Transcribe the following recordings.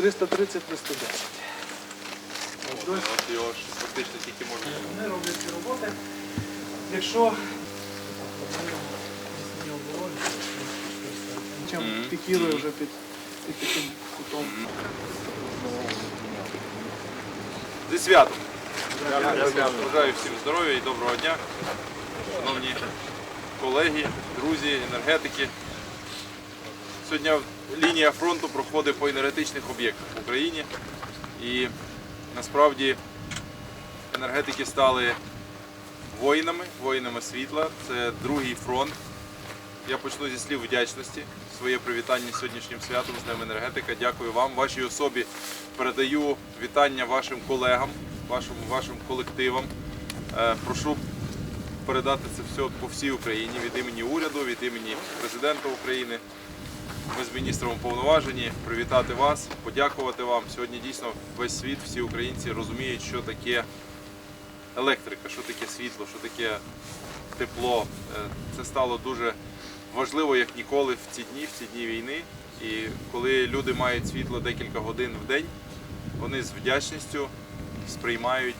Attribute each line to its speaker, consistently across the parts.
Speaker 1: 330 на 110. Ось дощ.
Speaker 2: От його ж фактично тільки можна.
Speaker 1: Вони роблять ці роботи. Якщо чим пікірує вже під, під таким кутом.
Speaker 2: Зі святом. Бажаю всім здоров'я і доброго дня. Шановні колеги, друзі, енергетики. Сьогодні лінія фронту проходить по енергетичних об'єктах в Україні. І насправді енергетики стали воїнами, воїнами світла. Це другий фронт. Я почну зі слів вдячності. Своє привітання сьогоднішнім святом з Днем енергетика. Дякую вам. Вашій особі передаю вітання вашим колегам, вашим, вашим колективам. Е, Прошу передати це все по всій Україні від імені уряду, від імені президента України. Ми з міністром уповноважені привітати вас, подякувати вам. Сьогодні дійсно весь світ, всі українці розуміють, що таке електрика, що таке світло, що таке тепло. Е, Це стало дуже важливо, як ніколи в ці дні, в ці дні війни. І коли люди мають світло декілька годин в день, вони з вдячністю сприймають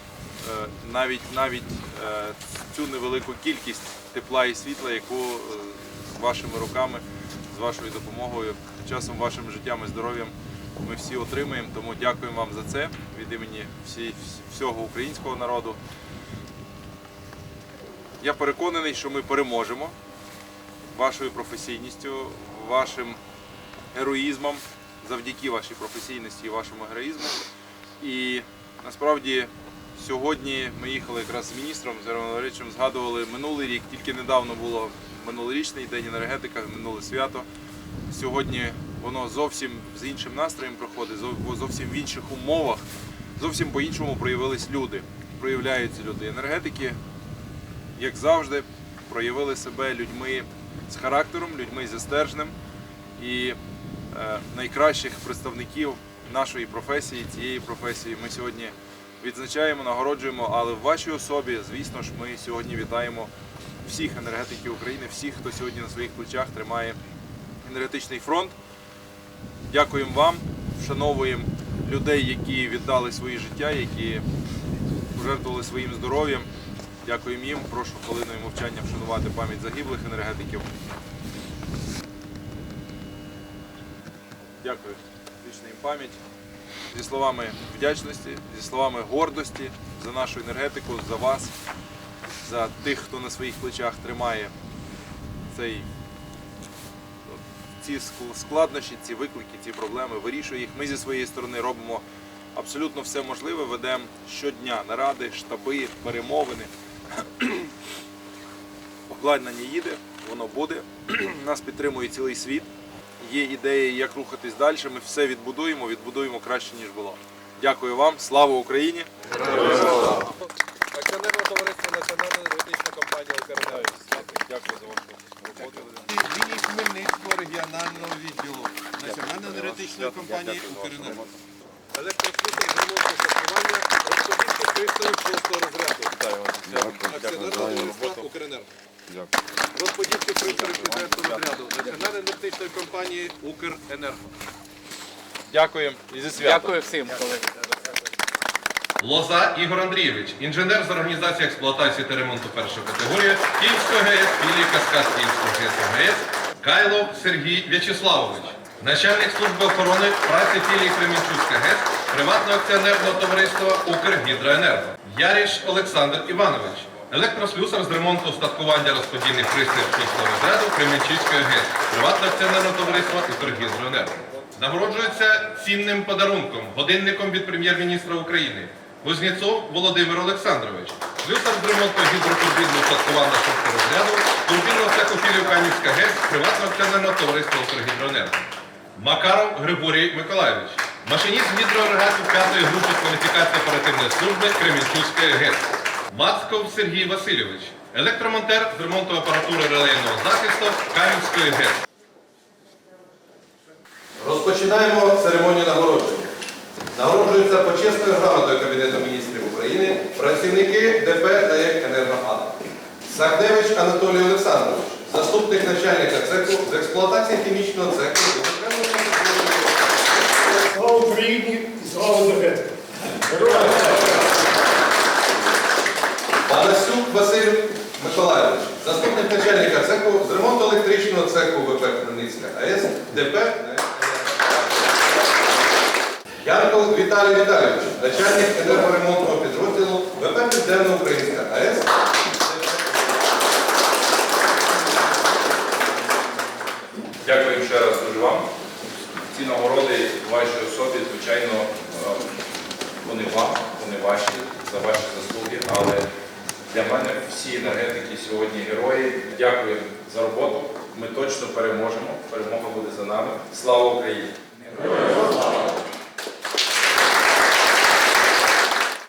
Speaker 2: е, навіть навіть е, цю невелику кількість тепла і світла, яку вашими руками, з вашою допомогою, часом вашим життям і здоров'ям ми всі отримаємо. Тому дякуємо вам за це від імені всі, всього українського народу. Я переконаний, що ми переможемо вашою професійністю, вашим героїзмом, завдяки вашій професійності і вашому героїзму. І насправді сьогодні ми їхали якраз з міністром з Євгеном Валерійовичем, згадували минулий рік, тільки недавно було минулорічний день енергетика, минуле свято. Сьогодні воно зовсім з іншим настроєм проходить, зовсім в інших умовах, зовсім по-іншому проявились люди. Проявляються люди. Енергетики як завжди, проявили себе людьми з характером, людьми зі стержнем і е, найкращих представників нашої професії, цієї професії ми сьогодні відзначаємо, нагороджуємо. Але в вашій особі, звісно ж, ми сьогодні вітаємо всіх енергетиків України, всіх, хто сьогодні на своїх плечах тримає енергетичний фронт. Дякуємо вам, вшановуємо людей, які віддали свої життя, які пожертвували своїм здоров'ям. Дякуємо їм. Прошу хвилиною мовчання вшанувати пам'ять загиблих енергетиків. Дякую. Вічна їм пам'ять. Зі словами вдячності, зі словами гордості за нашу енергетику, за вас, за тих, хто на своїх плечах тримає цей, ці складнощі, ці виклики, ці проблеми, вирішує їх. Ми зі своєї сторони робимо абсолютно все можливе, ведемо щодня наради, штаби, перемовини. Обладнання їде, воно буде. Нас підтримує цілий світ. Є ідеї, як рухатись далі. Ми все відбудуємо, відбудуємо краще, ніж було. Дякую вам, слава Україні!
Speaker 3: Акціонерне товариство Національна енергетична компанія «Укренерго».
Speaker 2: Дякую за вашу роботу.
Speaker 4: Лінії Хмельницького регіонального відділу Національної енергетичної компанії «Укренерго».
Speaker 3: Електрослужба ремонту страхування розподільчих пристроїв шостого розряду. Акціонерне товариство «Укренерго». Розподільчих пристроїв четвертого розряду. Національної енергетичної компанії «Укренерго».
Speaker 2: Дякуємо і зі святом.
Speaker 5: Дякую всім, колеги.
Speaker 6: Лоза Ігор Андрійович, інженер з організації експлуатації та ремонту першої категорії Київської ГЕС, філії Каскад Київської ГЕС ГЕС, Кайлов Сергій В'ячеславович, начальник служби охорони праці філії Кремінчуцька ГЕС, приватного акціонерного товариства Укргідроенерго, Яріш Олександр Іванович, електрослюсар з ремонту устаткування розподільних пристроїв шостого розряду Кремінчуцької ГЕС, приватного акціонерного товариства Укргідроенерго. Нагороджується цінним подарунком, годинником від прем'єр-міністра України. Кузнєцов Володимир Олександрович, слюсар з ремонту гідротурбінного устаткування шостого розряду, турбінного цеху філію ГЕС, приватного акціонерного товариства Укргідроенерго. Макаров Григорій Миколайович, машиніст гідроагрегату 5-ї групи кваліфікації оперативної служби Кремінчуцької ГЕС. Мацков Сергій Васильович, електромонтер з ремонту апаратури релейного захисту Кам'янської ГЕС.
Speaker 3: Розпочинаємо церемонію нагородження. Нагороджуються почесною грамотою Кабінету міністрів України працівники ДП та як Сагневич Анатолій Олександрович, заступник начальника цеху з експлуатації хімічного цеху.
Speaker 7: Слава Україні і слава Догету!
Speaker 6: Панасюк Василь Миколайович, заступник начальника цеху з ремонту електричного цеху ВП Хмельницька АЕС ДП. Янков Віталій Віталійович, начальник енергоремонтного підрозділу ВП Південно-Українська АЕС.
Speaker 2: Дякую ще раз дуже вам. Ці нагороди вашій особі, звичайно, е, вони вам, вони ваші, за ваші заслуги, але для мене всі енергетики сьогодні герої. Дякую за роботу. Ми точно переможемо. Перемога буде за нами. Слава Україні!